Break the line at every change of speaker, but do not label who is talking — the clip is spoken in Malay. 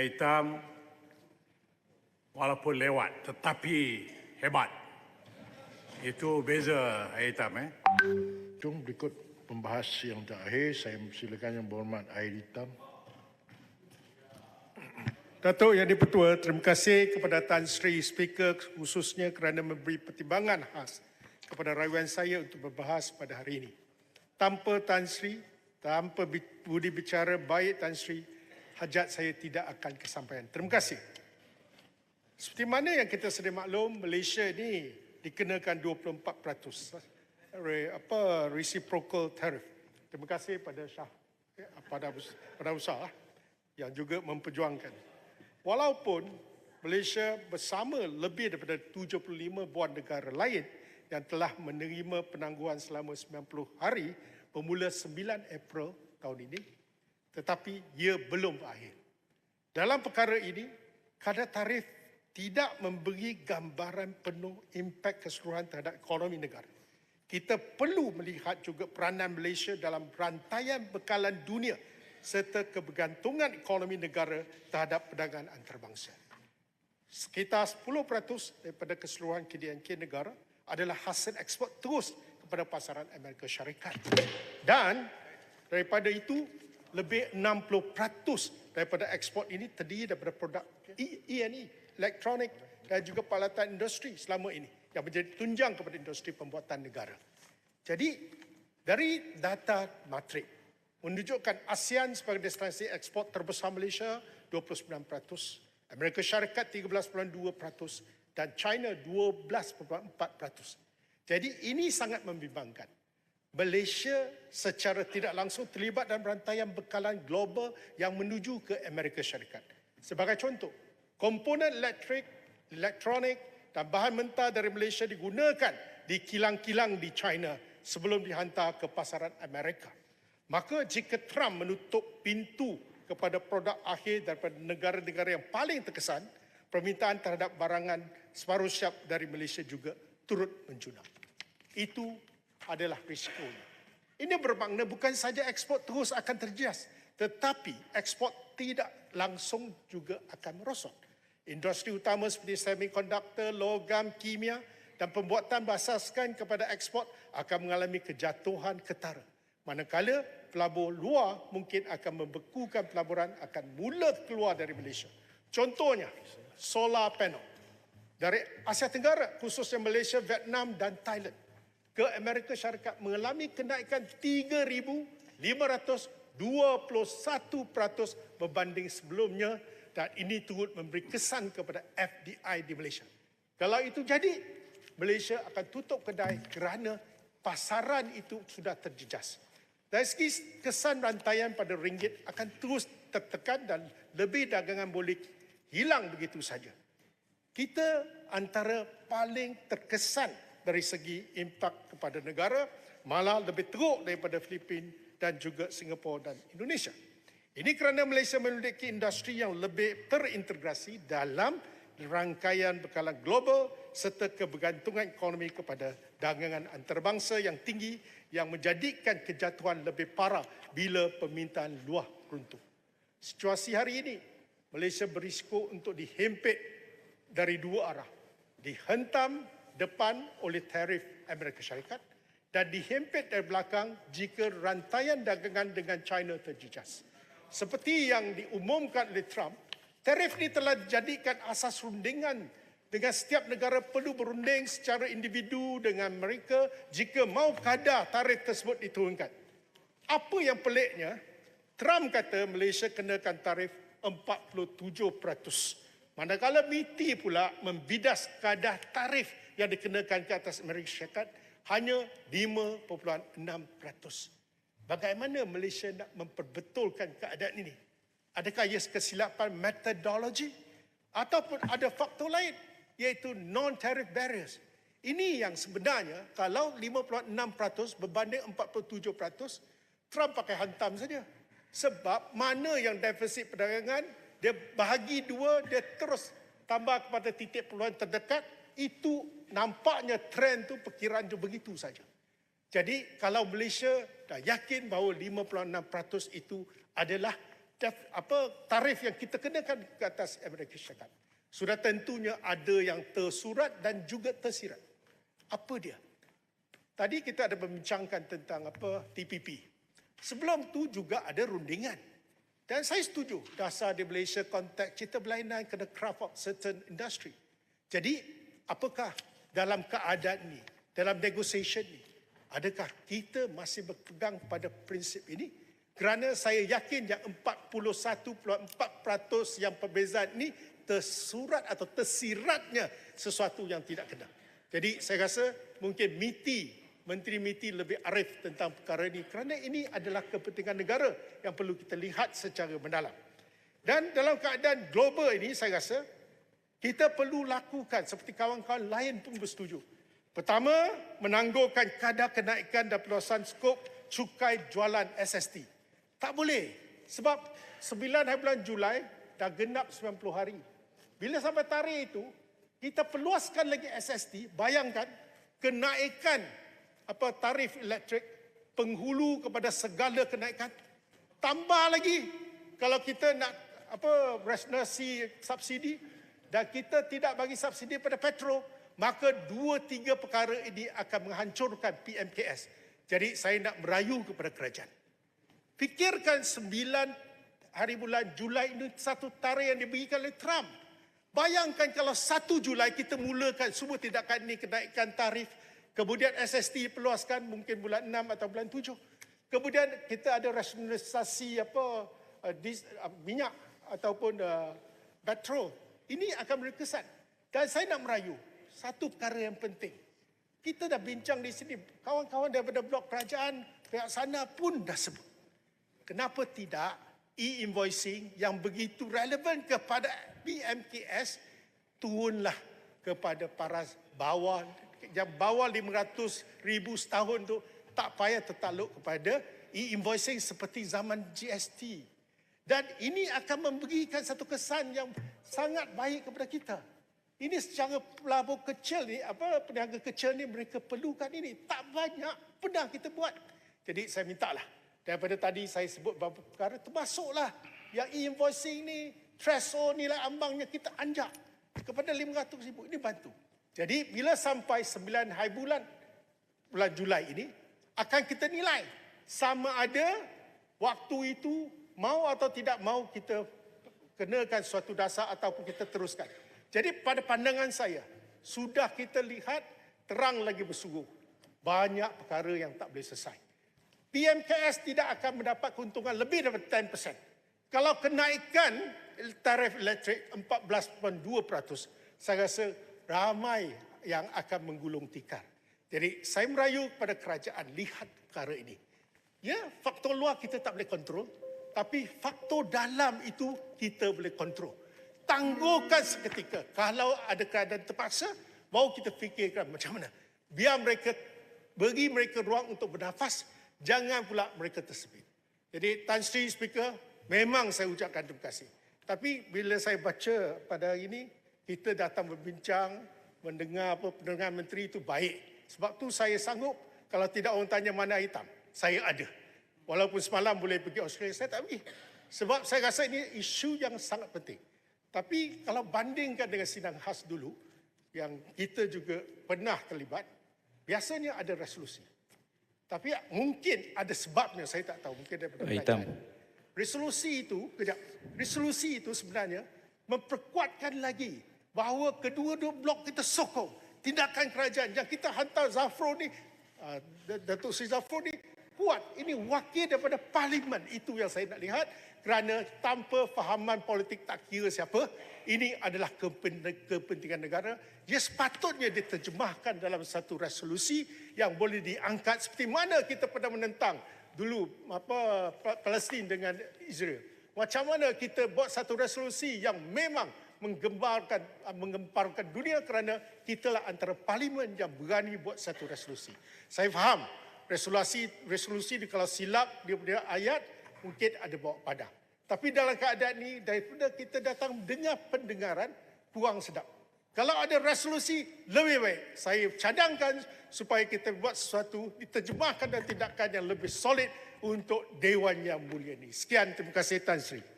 Hitam walaupun lewat tetapi hebat. Itu beza Hitam eh.
Jom berikut pembahas yang terakhir. Saya silakan yang berhormat Air Hitam.
Datuk Yang di-Pertua, terima kasih kepada Tan Sri Speaker khususnya kerana memberi pertimbangan khas kepada rayuan saya untuk berbahas pada hari ini. Tanpa Tan Sri, tanpa budi bicara baik Tan Sri, hajat saya tidak akan kesampaian. Terima kasih. Seperti mana yang kita sedia maklum, Malaysia ini dikenakan 24% re- apa reciprocal tariff. Terima kasih pada Shah eh, pada pada usaha yang juga memperjuangkan. Walaupun Malaysia bersama lebih daripada 75 buah negara lain yang telah menerima penangguhan selama 90 hari bermula 9 April tahun ini, tetapi ia belum berakhir. Dalam perkara ini, kadar tarif tidak memberi gambaran penuh impak keseluruhan terhadap ekonomi negara. Kita perlu melihat juga peranan Malaysia dalam rantaian bekalan dunia serta kebergantungan ekonomi negara terhadap perdagangan antarabangsa. Sekitar 10% daripada keseluruhan KDNK negara adalah hasil ekspor terus kepada pasaran Amerika Syarikat. Dan daripada itu, lebih 60% daripada ekspor ini terdiri daripada produk E- E&E, elektronik dan juga peralatan industri selama ini yang menjadi tunjang kepada industri pembuatan negara. Jadi, dari data matrik menunjukkan ASEAN sebagai destinasi ekspor terbesar Malaysia 29%, Amerika Syarikat 13.2% dan China 12.4%. Jadi ini sangat membimbangkan. Malaysia secara tidak langsung terlibat dalam rantaian bekalan global yang menuju ke Amerika Syarikat. Sebagai contoh, komponen elektrik, elektronik dan bahan mentah dari Malaysia digunakan di kilang-kilang di China sebelum dihantar ke pasaran Amerika. Maka jika Trump menutup pintu kepada produk akhir daripada negara-negara yang paling terkesan, permintaan terhadap barangan separuh siap dari Malaysia juga turut menjunang. Itu adalah risikonya. Ini bermakna bukan saja ekspor terus akan terjejas, tetapi ekspor tidak langsung juga akan merosot. Industri utama seperti semikonduktor, logam, kimia dan pembuatan berasaskan kepada ekspor akan mengalami kejatuhan ketara. Manakala pelabur luar mungkin akan membekukan pelaburan akan mula keluar dari Malaysia. Contohnya, solar panel dari Asia Tenggara khususnya Malaysia, Vietnam dan Thailand ke Amerika Syarikat mengalami kenaikan 3,521% berbanding sebelumnya dan ini turut memberi kesan kepada FDI di Malaysia. Kalau itu jadi, Malaysia akan tutup kedai kerana pasaran itu sudah terjejas. Dari segi kesan rantaian pada ringgit akan terus tertekan dan lebih dagangan boleh hilang begitu saja. Kita antara paling terkesan dari segi impak kepada negara malah lebih teruk daripada Filipina dan juga Singapura dan Indonesia. Ini kerana Malaysia memiliki industri yang lebih terintegrasi dalam rangkaian bekalan global serta kebergantungan ekonomi kepada dagangan antarabangsa yang tinggi yang menjadikan kejatuhan lebih parah bila permintaan luar runtuh. Situasi hari ini, Malaysia berisiko untuk dihempit dari dua arah. Dihentam depan oleh tarif Amerika Syarikat dan dihempit dari belakang jika rantaian dagangan dengan China terjejas. Seperti yang diumumkan oleh Trump, tarif ini telah dijadikan asas rundingan dengan setiap negara perlu berunding secara individu dengan mereka jika mau kadar tarif tersebut diturunkan. Apa yang peliknya, Trump kata Malaysia kenakan tarif 47%. Manakala MITI pula membidas kadar tarif yang dikenakan ke atas Amerika Syarikat hanya 5.6%. Bagaimana Malaysia nak memperbetulkan keadaan ini? Adakah ia kesilapan metodologi ataupun ada faktor lain iaitu non-tariff barriers? Ini yang sebenarnya kalau 56% berbanding 47%, Trump pakai hantam saja. Sebab mana yang defisit perdagangan, dia bahagi dua, dia terus tambah kepada titik peluang terdekat, itu nampaknya trend tu perkiraan tu begitu saja. Jadi kalau Malaysia dah yakin bahawa 56% itu adalah apa tarif yang kita kenakan ke atas Amerika Syarikat. Sudah tentunya ada yang tersurat dan juga tersirat. Apa dia? Tadi kita ada membincangkan tentang apa TPP. Sebelum tu juga ada rundingan. Dan saya setuju dasar di Malaysia konteks kita berlainan kena craft out certain industry. Jadi apakah dalam keadaan ni, dalam negotiation ni, adakah kita masih berpegang pada prinsip ini? Kerana saya yakin yang 41.4% yang perbezaan ini tersurat atau tersiratnya sesuatu yang tidak kena. Jadi saya rasa mungkin MITI Menteri MITI lebih arif tentang perkara ini kerana ini adalah kepentingan negara yang perlu kita lihat secara mendalam. Dan dalam keadaan global ini saya rasa kita perlu lakukan seperti kawan-kawan lain pun bersetuju. Pertama, menangguhkan kadar kenaikan dan peluasan skop cukai jualan SST. Tak boleh. Sebab 9 hari bulan Julai dah genap 90 hari. Bila sampai tarikh itu, kita perluaskan lagi SST, bayangkan kenaikan apa tarif elektrik penghulu kepada segala kenaikan tambah lagi kalau kita nak apa resonansi subsidi dan kita tidak bagi subsidi pada petrol maka dua tiga perkara ini akan menghancurkan PMKS jadi saya nak merayu kepada kerajaan fikirkan sembilan hari bulan Julai ini satu tarikh yang diberikan oleh Trump bayangkan kalau satu Julai kita mulakan semua tindakan ini kenaikan tarif Kemudian SST peluaskan mungkin bulan 6 atau bulan 7. Kemudian kita ada rasionalisasi apa uh, dis, uh, minyak ataupun uh, petrol. Ini akan berkesan. Dan saya nak merayu satu perkara yang penting. Kita dah bincang di sini, kawan-kawan daripada blok kerajaan, pihak sana pun dah sebut. Kenapa tidak e-invoicing yang begitu relevan kepada BMKS turunlah kepada para bawah yang bawah 500 ribu setahun tu tak payah tertakluk kepada e-invoicing seperti zaman GST. Dan ini akan memberikan satu kesan yang sangat baik kepada kita. Ini secara pelabur kecil ni, apa peniaga kecil ni mereka perlukan ini. Tak banyak pernah kita buat. Jadi saya mintalah daripada tadi saya sebut beberapa perkara termasuklah yang e-invoicing ni, threshold nilai ambangnya kita anjak kepada 500 ribu. Ini bantu. Jadi bila sampai 9 hari bulan bulan Julai ini akan kita nilai sama ada waktu itu mau atau tidak mau kita kenakan suatu dasar ataupun kita teruskan. Jadi pada pandangan saya sudah kita lihat terang lagi bersungguh banyak perkara yang tak boleh selesai. PMKS tidak akan mendapat keuntungan lebih daripada 10%. Kalau kenaikan tarif elektrik 14.2%, saya rasa ramai yang akan menggulung tikar. Jadi saya merayu kepada kerajaan lihat perkara ini. Ya, faktor luar kita tak boleh kontrol, tapi faktor dalam itu kita boleh kontrol. Tangguhkan seketika. Kalau ada keadaan terpaksa, baru kita fikirkan macam mana. Biar mereka bagi mereka ruang untuk bernafas, jangan pula mereka tersebut. Jadi Tan Sri Speaker, memang saya ucapkan terima kasih. Tapi bila saya baca pada hari ini, kita datang berbincang, mendengar apa pendengar menteri itu baik. Sebab tu saya sanggup kalau tidak orang tanya mana hitam, saya ada. Walaupun semalam boleh pergi Australia, saya tak pergi. Sebab saya rasa ini isu yang sangat penting. Tapi kalau bandingkan dengan sidang khas dulu, yang kita juga pernah terlibat, biasanya ada resolusi. Tapi mungkin ada sebabnya, saya tak tahu. Mungkin daripada
Hitam.
Resolusi itu, kejap, resolusi itu sebenarnya memperkuatkan lagi bahawa kedua-dua blok kita sokong tindakan kerajaan yang kita hantar Zafro ni uh, Datuk Seri Zafro ni kuat. Ini wakil daripada parlimen. Itu yang saya nak lihat. Kerana tanpa fahaman politik tak kira siapa. Ini adalah kepentingan negara. Dia sepatutnya diterjemahkan dalam satu resolusi yang boleh diangkat seperti mana kita pernah menentang dulu apa Palestin dengan Israel. Macam mana kita buat satu resolusi yang memang menggemparkan menggemparkan dunia kerana kitalah antara parlimen yang berani buat satu resolusi. Saya faham resolusi resolusi ni kalau silap dia punya ayat mungkin ada bawa padang. Tapi dalam keadaan ini daripada kita datang dengar pendengaran kurang sedap. Kalau ada resolusi lebih baik saya cadangkan supaya kita buat sesuatu diterjemahkan dan tindakan yang lebih solid untuk dewan yang mulia ini. Sekian terima kasih Tan Sri.